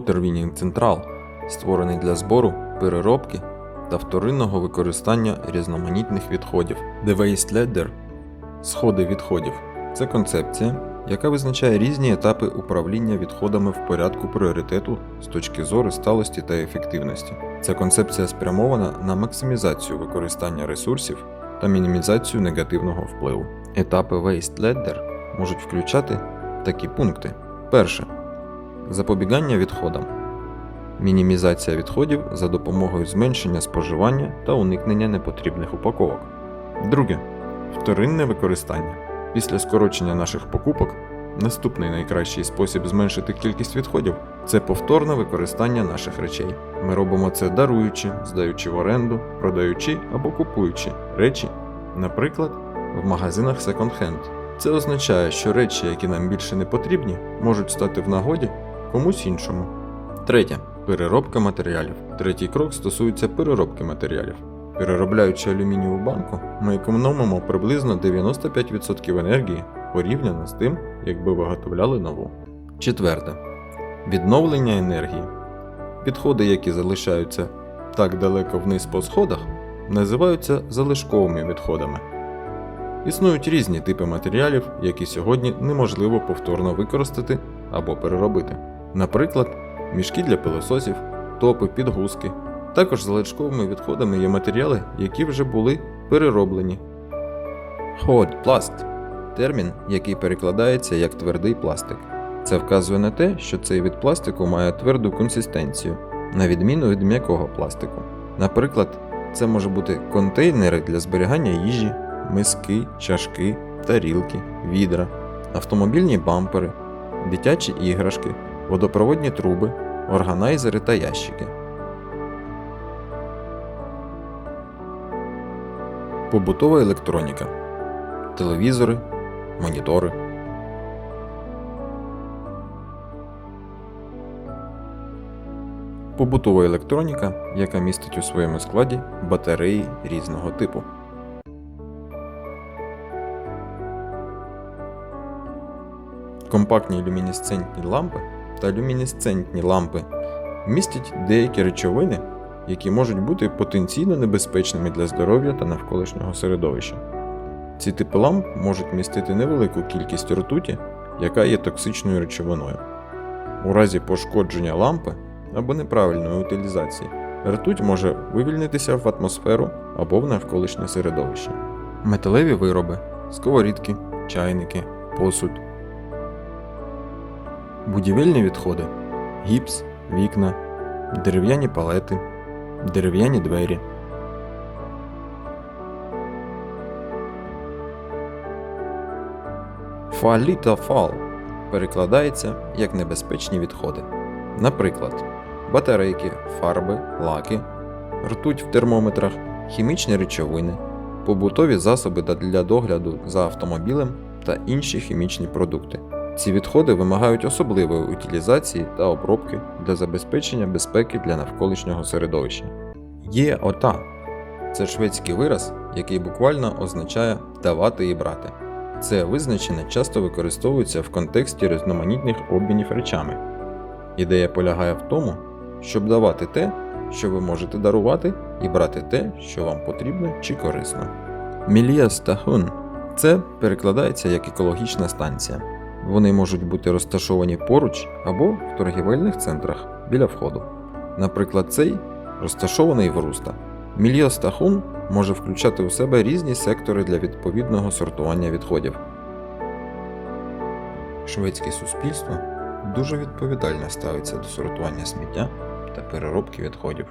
Convening Central, створений для збору, переробки та вторинного використання різноманітних відходів. The Waste Ladder – сходи відходів. Це концепція, яка визначає різні етапи управління відходами в порядку пріоритету з точки зору сталості та ефективності. Ця концепція спрямована на максимізацію використання ресурсів та мінімізацію негативного впливу. Етапи Waste Ladder можуть включати такі пункти: перше запобігання відходам, мінімізація відходів за допомогою зменшення споживання та уникнення непотрібних упаковок. Друге вторинне використання. Після скорочення наших покупок наступний найкращий спосіб зменшити кількість відходів це повторне використання наших речей. Ми робимо це даруючи, здаючи в оренду, продаючи або купуючи речі, наприклад, в магазинах секонд-хенд. Це означає, що речі, які нам більше не потрібні, можуть стати в нагоді комусь іншому. Третє переробка матеріалів. Третій крок стосується переробки матеріалів. Переробляючи алюмінієву банку, ми економимо приблизно 95% енергії порівняно з тим, якби виготовляли нову. Четверте. Відновлення енергії. Підходи, які залишаються так далеко вниз по сходах, називаються залишковими відходами. Існують різні типи матеріалів, які сьогодні неможливо повторно використати або переробити. Наприклад, мішки для пилососів, топи, підгузки. Також залишковими відходами є матеріали, які вже були перероблені. Hot plast – термін, який перекладається як твердий пластик. Це вказує на те, що цей від пластику має тверду консистенцію, на відміну від м'якого пластику. Наприклад, це може бути контейнери для зберігання їжі, миски, чашки, тарілки, відра, автомобільні бампери, дитячі іграшки, водопроводні труби, органайзери та ящики. Побутова електроніка, телевізори, монітори. Побутова електроніка, яка містить у своєму складі батареї різного типу. Компактні люмінесцентні лампи та люмінесцентні лампи містять деякі речовини, які можуть бути потенційно небезпечними для здоров'я та навколишнього середовища. Ці типи ламп можуть містити невелику кількість ртуті, яка є токсичною речовиною. У разі пошкодження лампи або неправильної утилізації, ртуть може вивільнитися в атмосферу або в навколишнє середовище. Металеві вироби, сковорідки, чайники, посуд. Будівельні відходи, гіпс, вікна, дерев'яні палети, дерев'яні двері. Фалі фал перекладається як небезпечні відходи. Наприклад, батарейки, фарби, лаки, ртуть в термометрах, хімічні речовини, побутові засоби для догляду за автомобілем та інші хімічні продукти. Ці відходи вимагають особливої утилізації та обробки для забезпечення безпеки для навколишнього середовища. Є ота це шведський вираз, який буквально означає давати і брати. Це визначення часто використовується в контексті різноманітних обмінів речами. Ідея полягає в тому, щоб давати те, що ви можете дарувати, і брати те, що вам потрібно чи корисно. Міліас та Хун це перекладається як екологічна станція. Вони можуть бути розташовані поруч або в торгівельних центрах біля входу. Наприклад, цей розташований в Руста. Мільйос та може включати у себе різні сектори для відповідного сортування відходів. Шведське суспільство дуже відповідально ставиться до сортування сміття та переробки відходів.